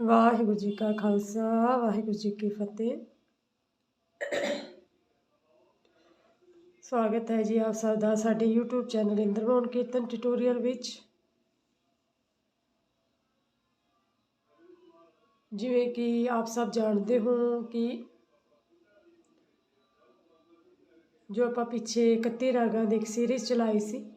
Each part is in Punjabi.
ਵਾਹਿਗੁਰੂ ਜੀ ਕਾ ਖਾਲਸਾ, ਵਾਹਿਗੁਰੂ ਜੀ ਕੀ ਫਤਿਹ। ਸਵਾਗਤ ਹੈ ਜੀ ਆਪ ਸਭ ਦਾ ਸਾਡੇ YouTube channel Indermohan kirtan tutorial ਵਿੱਚ। ਜਿਵੇਂ ਕਿ ਆਪ ਸਭ ਜਾਣਦੇ ਹੋ ਕਿ ਜੋ ਆਪਾਂ ਪਿੱਛੇ 31 ਰਾਗਾਂ ਦੀ ਇੱਕ ਸੀਰੀਜ਼ ਚਲਾਈ ਸੀ।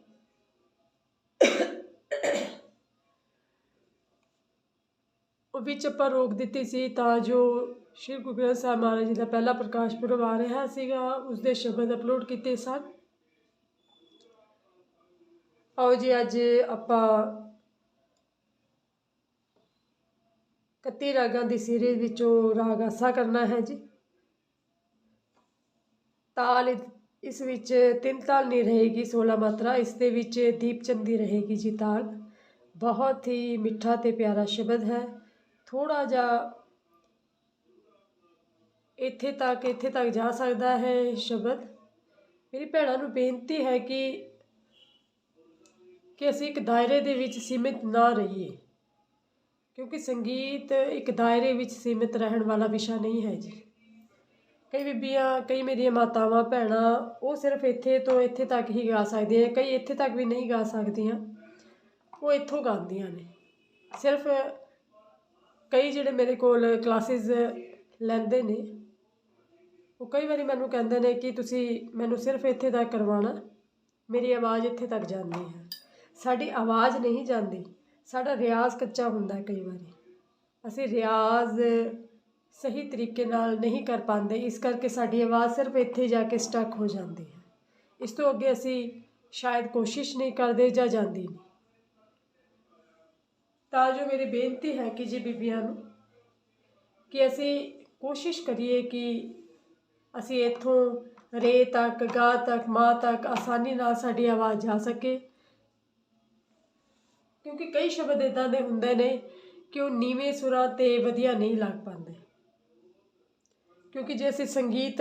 ਉਹ ਵਿੱਚ ਆਪਾਂ ਰੋਕ ਦਿੱਤੀ ਸੀ ਤਾਂ ਜੋ ਸ਼੍ਰੀ ਗੁਰੂ ਗ੍ਰੰਥ ਸਾਹਿਬ ਮਹਾਰਾਜ ਜੀ ਦਾ ਪਹਿਲਾ ਪ੍ਰਕਾਸ਼ ਪੁਰਬ ਆ ਰਿਹਾ ਸੀਗਾ, ਉਸ ਦੇ ਸ਼ਬਦ ਅਪਲੋਡ ਕੀਤੇ ਸਨ। ਆਓ ਜੀ, ਅੱਜ ਆਪਾਂ 31 ਰਾਗਾਂ ਦੀ ਸੀਰੀਜ਼ ਵਿੱਚੋਂ ਰਾਗ ਆਸਾ ਕਰਨਾ ਹੈ ਜੀ। ਤਾਲ ਇਸ ਵਿੱਚ ਤਿੰਨ ਤਾਲ ਨਹੀਂ ਰਹੇਗੀ 16 ਮਾਤਰਾ, ਇਸ ਦੇ ਵਿੱਚ ਦੀਪ ਚੰਦੀ ਰਹੇਗੀ ਜੀ ਤਾਲ। ਬਹੁਤ ਹੀ ਮਿੱਠਾ ਤੇ ਪਿਆਰਾ ਸ਼ਬਦ ਹੈ। ਥੋੜਾ ਜਿਹਾ ਇੱਥੇ ਤੱਕ ਇੱਥੇ ਤੱਕ ਜਾ ਸਕਦਾ ਹੈ ਸ਼ਬਦ। ਮੇਰੀ ਭੈਣਾਂ ਨੂੰ ਬੇਨਤੀ ਹੈ ਕਿ ਕਿ ਅਸੀਂ ਇੱਕ ਦਾਇਰੇ ਦੇ ਵਿੱਚ ਸੀਮਿਤ ਨਾ ਰਹੀਏ, ਕਿਉਂਕਿ ਸੰਗੀਤ ਇੱਕ ਦਾਇਰੇ ਵਿੱਚ ਸੀਮਿਤ ਰਹਿਣ ਵਾਲਾ ਵਿਸ਼ਾ ਨਹੀਂ ਹੈ ਜੀ। ਕਈ ਬੀਬੀਆਂ, ਕਈ ਮੇਰੀਆਂ ਮਾਤਾਵਾਂ, ਭੈਣਾਂ, ਉਹ ਸਿਰਫ ਇੱਥੇ ਤੋਂ ਇੱਥੇ ਤੱਕ ਹੀ ਗਾ ਸਕਦੀਆਂ, ਕਈ ਇੱਥੇ ਤੱਕ ਵੀ ਨਹੀਂ ਗਾ ਸਕਦੀਆਂ। ਉਹ ਇੱਥੋਂ ਗਾਉਂਦੀਆਂ ਨੇ। ਸਿਰਫ ਕਈ ਜਿਹੜੇ ਮੇਰੇ ਕੋਲ ਕਲਾਸਿਸ ਲੈਂਦੇ ਨੇ, ਉਹ ਕਈ ਵਾਰੀ ਮੈਨੂੰ ਕਹਿੰਦੇ ਨੇ ਕਿ ਤੁਸੀਂ ਮੈਨੂੰ ਸਿਰਫ ਇੱਥੇ ਤੱਕ ਕਰਵਾਉਣਾ, ਮੇਰੀ ਆਵਾਜ਼ ਇੱਥੇ ਤੱਕ ਜਾਂਦੀ ਹੈ। ਸਾਡੀ ਆਵਾਜ਼ ਨਹੀਂ ਜਾਂਦੀ, ਸਾਡਾ ਰਿਆਜ਼ ਕੱਚਾ ਹੁੰਦਾ ਕਈ ਵਾਰੀ। ਅਸੀਂ ਰਿਆਜ਼ ਸਹੀ ਤਰੀਕੇ ਨਾਲ ਨਹੀਂ ਕਰ ਪਾਉਂਦੇ, ਇਸ ਕਰਕੇ ਸਾਡੀ ਆਵਾਜ਼ ਸਿਰਫ ਇੱਥੇ ਜਾ ਕੇ ਸਟਕ ਹੋ ਜਾਂਦੀ ਹੈ। ਇਸ ਤੋਂ ਅੱਗੇ ਅਸੀਂ ਸ਼ਾਇਦ ਕੋਸ਼ਿਸ਼ ਨਹੀਂ ਕਰਦੇ ਜਾਂ ਜਾਂਦੀ ਨਹੀਂ। ਤਾਂ ਜੋ ਮੇਰੀ ਬੇਨਤੀ ਹੈ ਕਿ ਜੀ ਬੀਬੀਆਂ ਨੂੰ, ਕਿ ਅਸੀਂ ਕੋਸ਼ਿਸ਼ ਕਰੀਏ ਕਿ ਅਸੀਂ ਇੱਥੋਂ ਰੇ ਤੱਕ, ਗਾ ਤੱਕ, ਮਾ ਤੱਕ ਆਸਾਨੀ ਨਾਲ ਸਾਡੀ ਆਵਾਜ਼ ਜਾ ਸਕੇ। ਕਿਉਂਕਿ ਕਈ ਸ਼ਬਦ ਇਦਾਂ ਦੇ ਹੁੰਦੇ ਨੇ ਕਿ ਉਹ ਨੀਵੇਂ ਸੁਰਾਂ ਤੇ ਵਧੀਆ ਨਹੀਂ ਲੱਗ ਪਾਉਂਦੇ। ਕਿਉਂਕਿ ਜੇ ਅਸੀਂ ਸੰਗੀਤ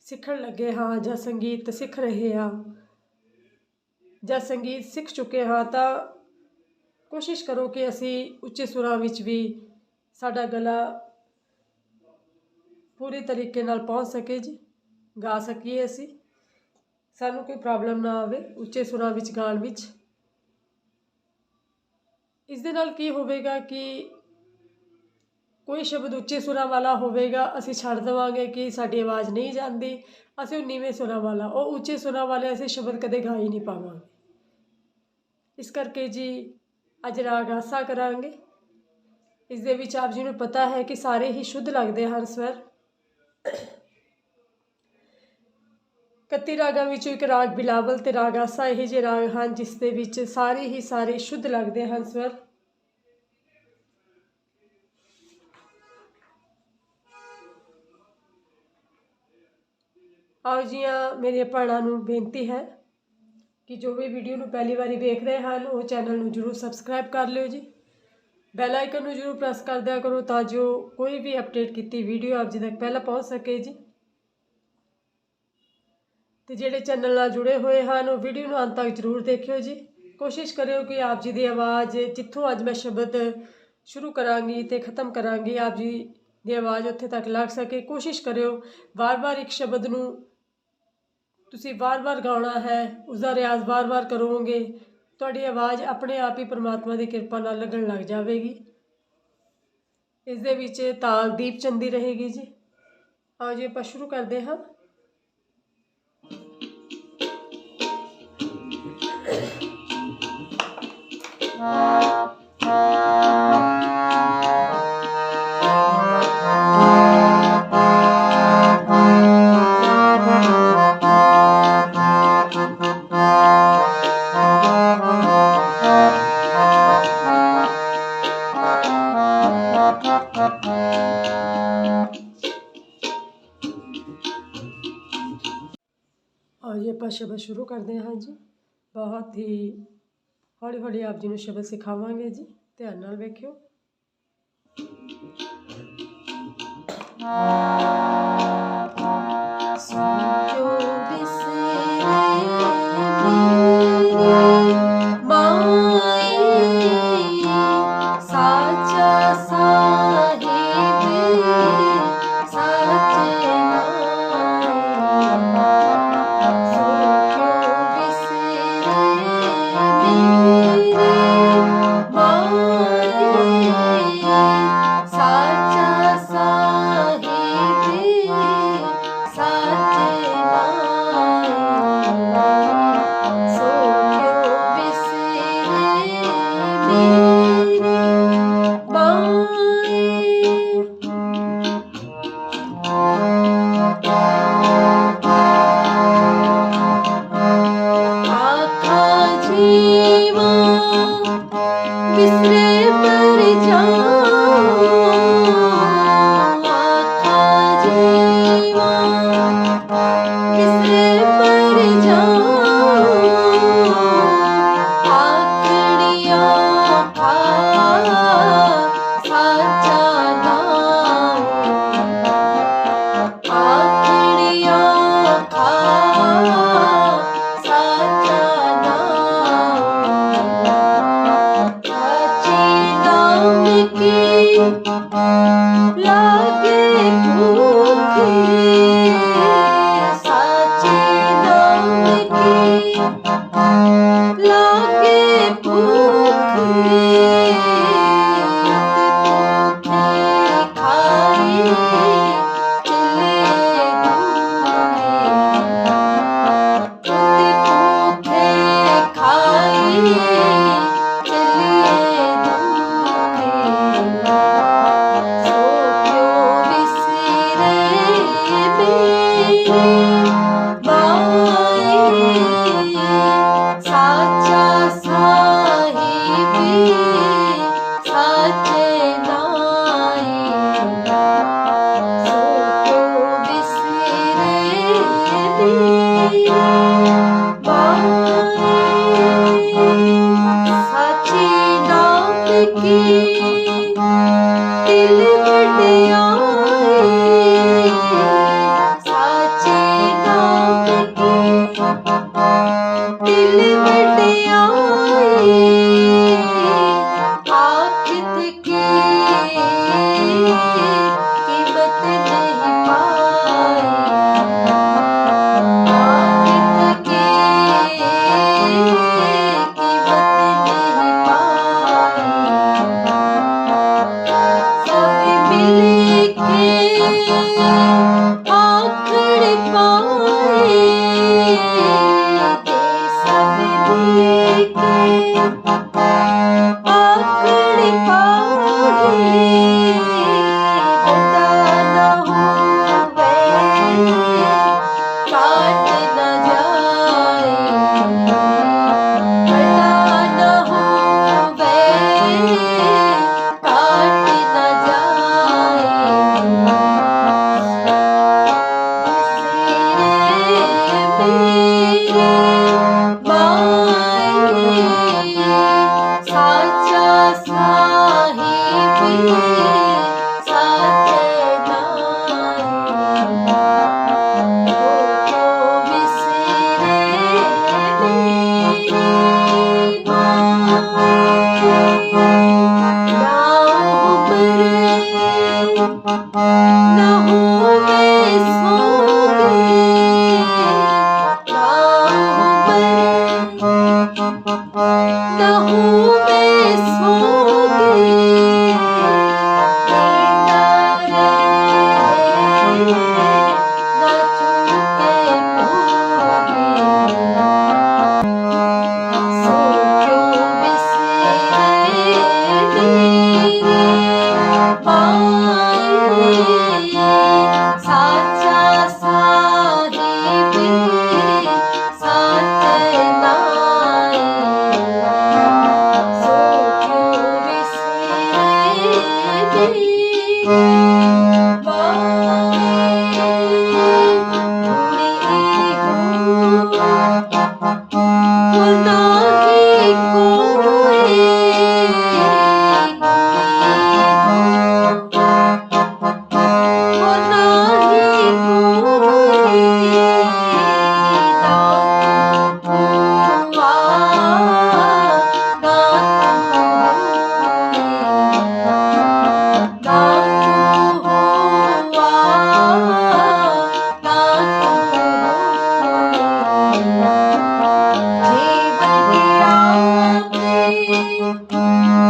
ਸਿੱਖਣ ਲੱਗੇ ਹਾਂ ਜਾਂ ਸੰਗੀਤ ਸਿੱਖ ਰਹੇ ਹਾਂ ਜਾਂ ਸੰਗੀਤ ਸਿੱਖ ਚੁੱਕੇ ਹਾਂ ਤਾਂ ਕੋਸ਼ਿਸ਼ ਕਰੋ ਕਿ ਅਸੀਂ ਉੱਚੇ ਸੁਰਾਂ ਵਿੱਚ ਵੀ ਸਾਡਾ ਗਲਾ ਪੂਰੇ ਤਰੀਕੇ ਨਾਲ ਪਹੁੰਚ ਸਕੇ ਜੀ, ਗਾ ਸਕੀਏ ਅਸੀਂ। ਸਾਨੂੰ ਕੋਈ ਪ੍ਰੋਬਲਮ ਨਾ ਆਵੇ ਉੱਚੇ ਸੁਰਾਂ ਵਿੱਚ ਗਾਣ ਵਿੱਚ। ਇਸ ਦੇ ਨਾਲ ਕੀ ਹੋਵੇਗਾ ਕਿ ਕੋਈ ਸ਼ਬਦ ਉੱਚੇ ਸੁਰਾਂ ਵਾਲਾ ਹੋਵੇਗਾ, ਅਸੀਂ ਛੱਡ ਦੇਵਾਂਗੇ ਕਿ ਸਾਡੀ ਆਵਾਜ਼ ਨਹੀਂ ਜਾਂਦੀ। ਅਸੀਂ ਉਹ ਨੀਵੇਂ ਸੁਰਾਂ ਵਾਲਾ, ਉਹ ਉੱਚੇ ਸੁਰਾਂ ਵਾਲੇ ਅਸੀਂ ਸ਼ਬਦ ਕਦੇ ਗਾ ਹੀ ਨਹੀਂ ਪਾਵਾਂਗੇ। ਇਸ ਕਰਕੇ ਜੀ, ਅੱਜ ਰਾਗ ਆਸਾ ਕਰਾਂਗੇ। ਇਸ ਦੇ ਵਿੱਚ ਆਪ ਜੀ ਨੂੰ ਪਤਾ ਹੈ ਕਿ ਸਾਰੇ ਹੀ ਸ਼ੁੱਧ ਲੱਗਦੇ ਹਨ ਸਵਰ। ਕੱਤੀ ਰਾਗਾਂ ਵਿੱਚੋਂ ਇੱਕ ਰਾਗ ਬਿਲਾਵਲ ਤੇ ਰਾਗ ਆਸਾ ਇਹ ਜਿਹੇ ਰਾਗ ਹਨ ਜਿਸ ਦੇ ਵਿੱਚ ਸਾਰੇ ਹੀ ਸਾਰੇ ਸ਼ੁੱਧ ਲੱਗਦੇ ਹਨ ਸਵਰ। ਆਓ ਜੀਆਂ ਮੇਰੀਆਂ ਭੈਣਾਂ ਨੂੰ ਬੇਨਤੀ ਹੈ ਕਿ ਜੋ ਵੀ ਵੀਡੀਓ ਨੂੰ ਪਹਿਲੀ ਵਾਰੀ ਵੇਖ ਰਹੇ ਹਨ, ਉਹ ਚੈਨਲ ਨੂੰ ਜਰੂਰ ਸਬਸਕ੍ਰਾਈਬ ਕਰ ਲਿਓ ਜੀ। ਬੈਲ ਆਈਕਨ ਨੂੰ ਜਰੂਰ ਪ੍ਰੈਸ ਕਰ ਦਿਆ ਕਰੋ ਤਾਂ ਜੋ ਕੋਈ ਵੀ ਅਪਡੇਟ ਕੀਤੀ ਵੀਡੀਓ ਆਪ ਜੀ ਤੱਕ ਪਹਿਲਾਂ ਪਹੁੰਚ ਸਕੇ ਜੀ। ਤੇ ਜਿਹੜੇ ਚੈਨਲ ਨਾਲ ਜੁੜੇ ਹੋਏ ਹਨ, ਉਹ ਵੀਡੀਓ ਨੂੰ ਅੰਤ ਤੱਕ ਜਰੂਰ ਦੇਖਿਓ ਜੀ। ਕੋਸ਼ਿਸ਼ ਕਰਿਓ ਕਿ ਆਪ ਜੀ ਦੀ ਆਵਾਜ਼ ਜਿੱਥੋਂ ਅੱਜ ਮੈਂ ਸ਼ਬਦ ਸ਼ੁਰੂ ਕਰਾਂਗੀ ਤੇ ਖਤਮ ਕਰਾਂਗੀ, ਆਪ ਜੀ ਦੀ ਆਵਾਜ਼ ਉੱਥੇ ਤੱਕ ਲੱਗ ਸਕੇ। ਕੋਸ਼ਿਸ਼ ਕਰਿਓ ਵਾਰ-ਵਾਰ ਇੱਕ ਸ਼ਬਦ ਨੂੰ ਤੁਸੀਂ ਵਾਰ-ਵਾਰ ਗਾਉਣਾ ਹੈ ਉਸ ਦਾ ਰਿਆਜ਼ ਵਾਰ-ਵਾਰ ਕਰੋਗੇ, ਤੁਹਾਡੀ ਆਵਾਜ਼ ਆਪਣੇ ਆਪ ਹੀ ਪਰਮਾਤਮਾ ਦੀ ਕਿਰਪਾ ਨਾਲ ਲੱਗਣ ਲੱਗ ਜਾਵੇਗੀ। ਇਸ ਦੇ ਵਿੱਚ ਤਾਲ ਦੀਪ ਚੰਦੀ ਰਹੇਗੀ ਜੀ। ਆਓ ਜੀ, ਆਪਾਂ ਸ਼ੁਰੂ ਕਰਦੇ ਹਾਂ। ਆਓ ਹੌਲੀ ਆਪ ਜੀ ਨੂੰ ਸ਼ਬਦ ਸਿਖਾਵਾਂਗੇ ਜੀ ਧਿਆਨ ਨਾਲ ਵੇਖਿਓ। ਜੋ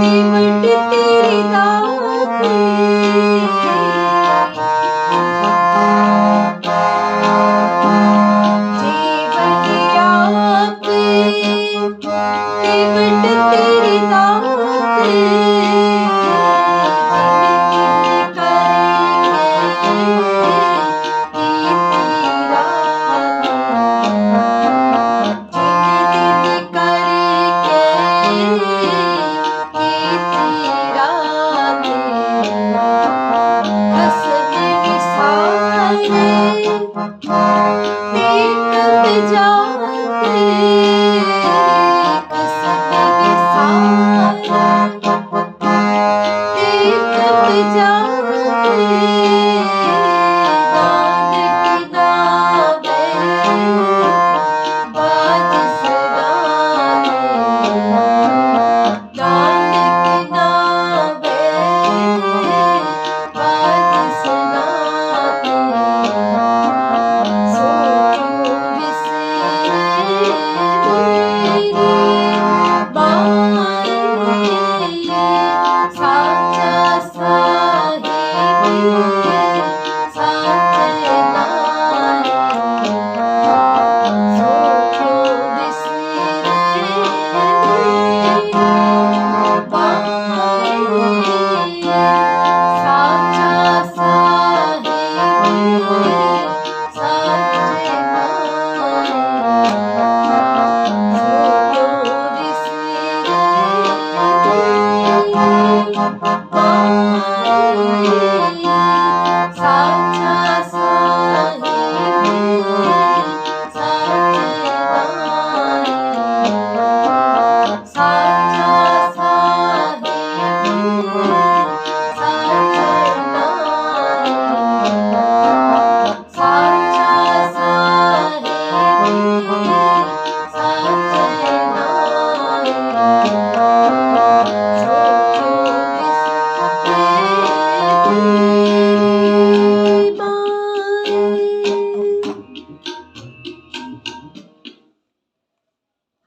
தீ விட்டு தீ 你，你的。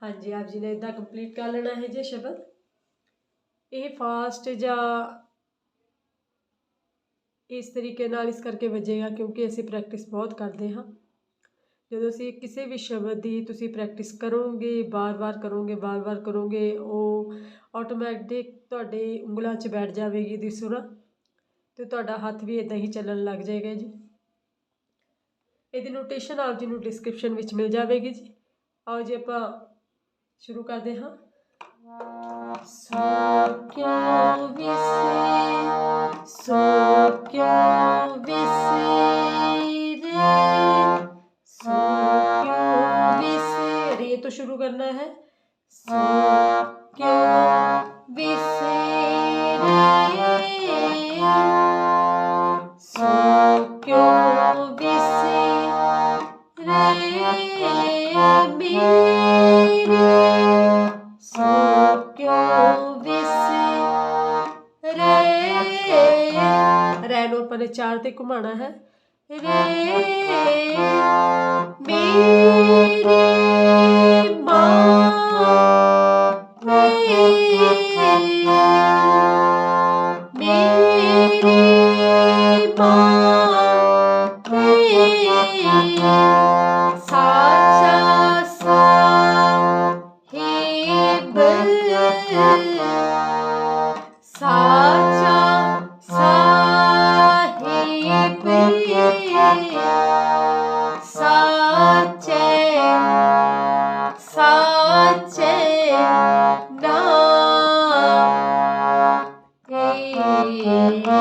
ਹਾਂਜੀ, ਆਪ ਜੀ ਨੇ ਇਦਾਂ ਕੰਪਲੀਟ ਕਰ ਲੈਣਾ ਹੈ ਜੇ ਸ਼ਬਦ। ਇਹ ਫਾਸਟ ਜਾਂ ਇਸ ਤਰੀਕੇ ਨਾਲ ਇਸ ਕਰਕੇ ਵੱਜੇਗਾ ਕਿਉਂਕਿ ਅਸੀਂ ਪ੍ਰੈਕਟਿਸ ਬਹੁਤ ਕਰਦੇ ਹਾਂ। ਜਦੋਂ ਅਸੀਂ ਕਿਸੇ ਵੀ ਸ਼ਬਦ ਦੀ ਤੁਸੀਂ ਪ੍ਰੈਕਟਿਸ ਕਰੋਗੇ, ਬਾਰ-ਬਾਰ ਕਰੋਗੇ ਬਾਰ-ਬਾਰ ਕਰੋਗੇ, ਉਹ ਆਟੋਮੈਟਿਕ ਤੁਹਾਡੇ ਉਂਗਲਾਂ 'ਚ ਬੈਠ ਜਾਵੇਗੀ ਦੀ ਸੁਰ ਤੇ ਤੁਹਾਡਾ ਹੱਥ ਵੀ ਇਦਾਂ ਹੀ ਚੱਲਣ ਲੱਗ ਜਾਏਗਾ ਜੀ। ਇਹਦੀ ਨੋਟੇਸ਼ਨ ਆਪ ਜੀ ਨੂੰ ਡਿਸਕ੍ਰਿਪਸ਼ਨ ਵਿੱਚ ਮਿਲ ਜਾਵੇਗੀ ਜੀ। ਆਓ ਜੀ ਆਪਾਂ ਸ਼ੁਰੂ ਕਰਦੇ ਹਾਂ ਸੋ ਕਿਉ ਵਿਸੇ ਸੋ ਕਿਉ ਵਿਸੇ ਰੇ ਸੋ ਕਿਉ ਵਿਸੇ ਰੇ ਤੋਂ ਸ਼ੁਰੂ ਚਾਰ ਹੈ।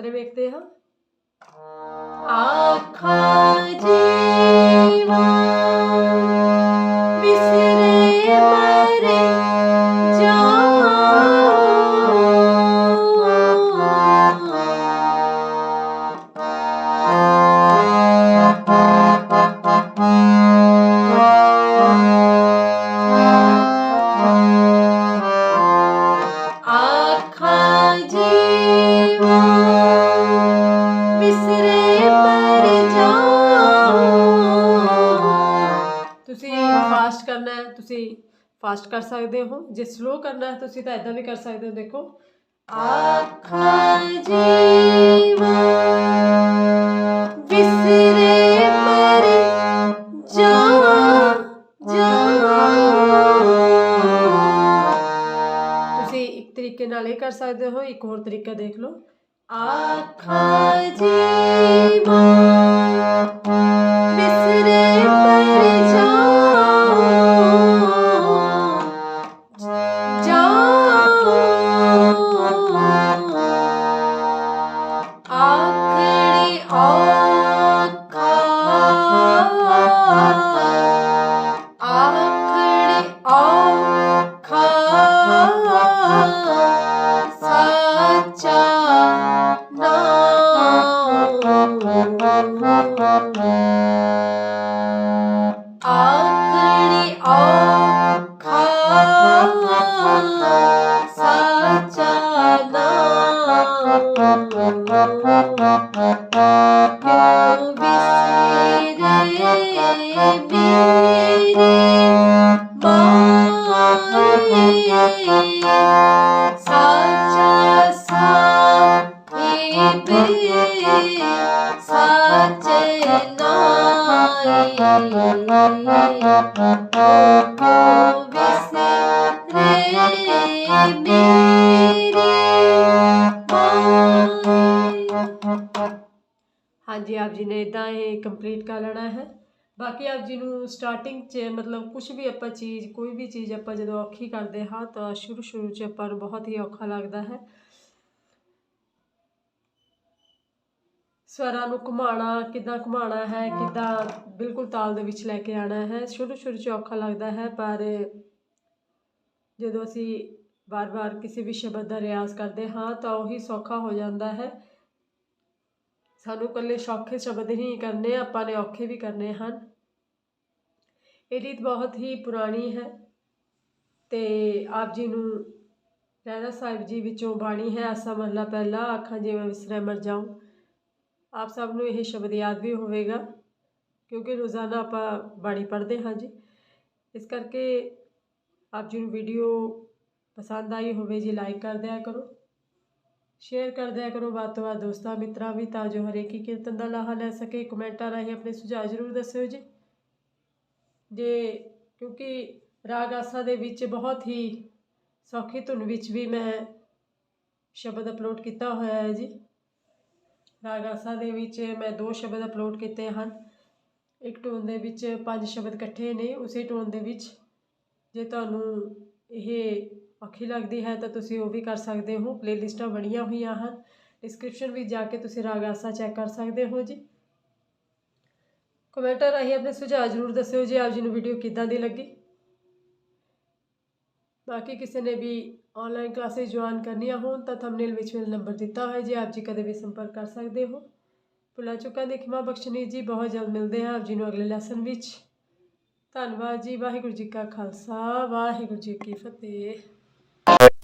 ਆਓ ਜੀ ਆਪਾਂ ਅੰਤਰੇ ਵੇਖਦੇ ਜੇ ਸਲੋ ਕਰਨਾ ਹੈ ਤੁਸੀਂ ਤਾਂ ਇਦਾਂ ਵੀ ਕਰ ਸਕਦੇ ਹੋ ਦੇਖੋ। ਆਖਾਂ ਜੀਵਾ ਵਿਸਰੇ ਮਰ ਜਾ ਤੁਸੀਂ ਇੱਕ ਤਰੀਕੇ ਨਾਲ ਇਹ ਕਰ ਸਕਦੇ ਹੋ ਇੱਕ ਹੋਰ ਤਰੀਕਾ ਦੇਖ ਲਓ। ਆਖਾਂ ਜੀਵਾ ਵਿਸਰੇ ਮਰ ਜਾਓ ਆਪ ਜੀ ਨੇ ਇਦਾਂ ਇਹ ਕੰਪਲੀਟ ਕਰ ਲੈਣਾ ਹੈ। ਬਾਕੀ ਆਪ ਜੀ ਨੂੰ ਸਟਾਰਟਿੰਗ 'ਚ ਮਤਲਬ ਕੁਝ ਵੀ ਆਪਾਂ ਚੀਜ਼, ਕੋਈ ਵੀ ਚੀਜ਼ ਆਪਾਂ ਜਦੋਂ ਔਖੀ ਕਰਦੇ ਹਾਂ ਤਾਂ ਸ਼ੁਰੂ ਸ਼ੁਰੂ 'ਚ ਆਪਾਂ ਨੂੰ ਬਹੁਤ ਹੀ ਔਖਾ ਲੱਗਦਾ ਹੈ। ਸਵਰਾਂ ਨੂੰ ਘੁਮਾਉਣਾ ਕਿੱਦਾਂ ਘੁਮਾਉਣਾ ਹੈ, ਕਿੱਦਾਂ ਬਿਲਕੁਲ ਤਾਲ ਦੇ ਵਿੱਚ ਲੈ ਕੇ ਆਉਣਾ ਹੈ, ਸ਼ੁਰੂ ਸ਼ੁਰੂ 'ਚ ਔਖਾ ਲੱਗਦਾ ਹੈ, ਪਰ ਜਦੋਂ ਅਸੀਂ ਵਾਰ-ਵਾਰ ਕਿਸੇ ਵੀ ਸ਼ਬਦ ਦਾ ਰਿਆਜ਼ ਕਰਦੇ ਹਾਂ ਤਾਂ ਉਹੀ ਸੌਖਾ ਹੋ ਜਾਂਦਾ ਹੈ। ਸਾਨੂੰ ਇਕੱਲੇ ਸੌਖੇ ਸ਼ਬਦ ਹੀ ਕਰਨੇ ਆਪਾਂ ਨੇ ਔਖੇ ਵੀ ਕਰਨੇ ਹਨ। ਇਹ ਰੀਤ ਬਹੁਤ ਹੀ ਪੁਰਾਣੀ ਹੈ ਤੇ ਆਪ ਜੀ ਨੂੰ ਰਹਿਣਾ ਸਾਹਿਬ ਜੀ ਵਿੱਚੋਂ ਬਾਣੀ ਹੈ, ਆਸਾ ਮਹਲਾ ਪਹਿਲਾ, ਆਖਾਂ ਜਿਵੇਂ ਵਿਸਰੈ ਮਰ ਜਾਉ। ਆਪ ਸਭ ਨੂੰ ਇਹ ਸ਼ਬਦ ਯਾਦ ਵੀ ਹੋਵੇਗਾ, ਕਿਉਂਕਿ ਰੋਜ਼ਾਨਾ ਆਪਾਂ ਬਾਣੀ ਪੜ੍ਹਦੇ ਹਾਂ ਜੀ। ਇਸ ਕਰਕੇ ਆਪ ਜੀ ਨੂੰ ਵੀਡੀਓ ਪਸੰਦ ਆਈ ਹੋਵੇ ਜੀ ਲਾਈਕ ਕਰ ਦਿਆ ਕਰੋ। ਸ਼ੇਅਰ ਕਰ ਦਿਆ ਕਰੋ ਵੱਧ ਤੋਂ ਵੱਧ ਦੋਸਤਾਂ, ਮਿੱਤਰਾਂ ਵੀ ਤਾਂ ਜੋ ਹਰੇਕ ਹੀ ਕੀਰਤਨ ਦਾ ਲਾਹਾ ਲੈ ਸਕੇ। ਕਮੈਂਟਾਂ ਰਾਹੀਂ ਆਪਣੇ ਸੁਝਾਅ ਜ਼ਰੂਰ ਦੱਸਿਓ ਜੀ। ਜੇ ਕਿਉਂਕਿ ਰਾਗ ਆਸਾ ਦੇ ਵਿੱਚ ਬਹੁਤ ਹੀ ਸੌਖੀ ਧੁਨ ਵਿੱਚ ਵੀ ਮੈਂ ਸ਼ਬਦ ਅਪਲੋਡ ਕੀਤਾ ਹੋਇਆ ਹੈ ਜੀ। ਰਾਗ ਆਸਾ ਦੇ ਵਿੱਚ ਮੈਂ ਦੋ ਸ਼ਬਦ ਅਪਲੋਡ ਕੀਤੇ ਹਨ। ਇੱਕ ਟੋਨ ਦੇ ਵਿੱਚ ਪੰਜ ਸ਼ਬਦ ਇਕੱਠੇ ਨੇ, ਉਸੇ ਟੋਨ ਦੇ ਵਿੱਚ ਜੇ ਤੁਹਾਨੂੰ ਇਹ ਔਖੀ ਲੱਗਦੀ ਹੈ ਤਾਂ ਤੁਸੀਂ ਉਹ ਵੀ ਕਰ ਸਕਦੇ ਹੋ। ਪਲੇਲਿਸਟਾਂ ਬਣੀਆਂ ਹੋਈਆਂ ਹਨ। ਡਿਸਕ੍ਰਿਪਸ਼ਨ ਵਿੱਚ ਜਾ ਕੇ ਤੁਸੀਂ ਰਾਗ ਆਸਾ ਚੈੱਕ ਕਰ ਸਕਦੇ ਹੋ ਜੀ। ਕਮੈਂਟਾਂ ਰਾਹੀਂ ਆਪਣੇ ਸੁਝਾਅ ਜ਼ਰੂਰ ਦੱਸਿਓ ਜੀ ਆਪ ਜੀ ਨੂੰ ਵੀਡੀਓ ਕਿੱਦਾਂ ਦੀ ਲੱਗੀ। ਬਾਕੀ ਕਿਸੇ ਨੇ ਵੀ ਆਨਲਾਈਨ ਕਲਾਸਿਸ ਜੁਆਇਨ ਕਰਨੀਆਂ ਹੋਣ ਤਾਂ ਥੰਬਨੇਲ ਵਿੱਚ ਮੇਰਾ ਨੰਬਰ ਦਿੱਤਾ ਹੋਇਆ ਜੀ ਆਪ ਜੀ ਕਦੇ ਵੀ ਸੰਪਰਕ ਕਰ ਸਕਦੇ ਹੋ। ਭੁੱਲਾਂ ਚੁੱਕਾਂ ਦੀ ਖਿਮਾ ਬਖਸ਼ਣੀ ਜੀ। ਬਹੁਤ ਜਲਦ ਮਿਲਦੇ ਹਾਂ ਆਪ ਜੀ ਨੂੰ ਅਗਲੇ ਲੈਸਨ ਵਿੱਚ। ਧੰਨਵਾਦ ਜੀ। ਵਾਹਿਗੁਰੂ ਜੀ ਕਾ ਖਾਲਸਾ। ਵਾਹਿਗੁਰੂ ਜੀ ਕੀ ਫਤਿਹ। All right.